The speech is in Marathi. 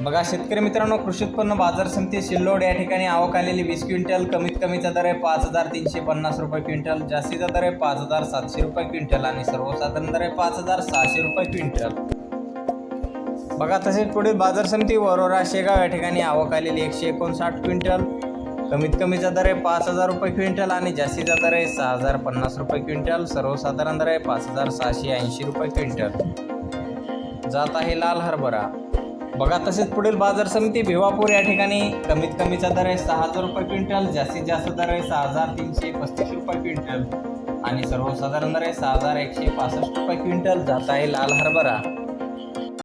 बघा शेतकरी मित्रांनो कृषी उत्पन्न बाजार समिती सिल्लोड या ठिकाणी आवक आलेली वीस क्विंटल कमीत कमीचा दर आहे पाच हजार तीनशे पन्नास रुपये क्विंटल जास्तीचा दर आहे पाच हजार सातशे रुपये क्विंटल आणि सर्वसाधारण दर आहे पाच हजार सहाशे रुपये क्विंटल. बघा तसेच पुढील बाजार समिती वरोरा शेगाव या ठिकाणी आवक आलेली एकशे एकोणसाठ क्विंटल कमीत कमीचा दर आहे पाच हजार रुपये क्विंटल आणि जास्तीचा दर आहे सहा हजार पन्नास रुपये क्विंटल सर्वसाधारण दर आहे पाच हजार सहाशे ऐंशी रुपये क्विंटल. जात आहे लाल हरभरा. बघा तसेच पुढील बाजार समिती भिवापूर या ठिकाणी कमीत कमीचा दर आहे सहा हजार रुपये क्विंटल जास्तीत जास्त दर आहे सहा हजार तीनशे पस्तीस रुपये क्विंटल. आणि सर्वसाधारण दर आहे सहा हजार एकशे पासष्ट रुपये क्विंटल. जात आहे लाल हरभरा.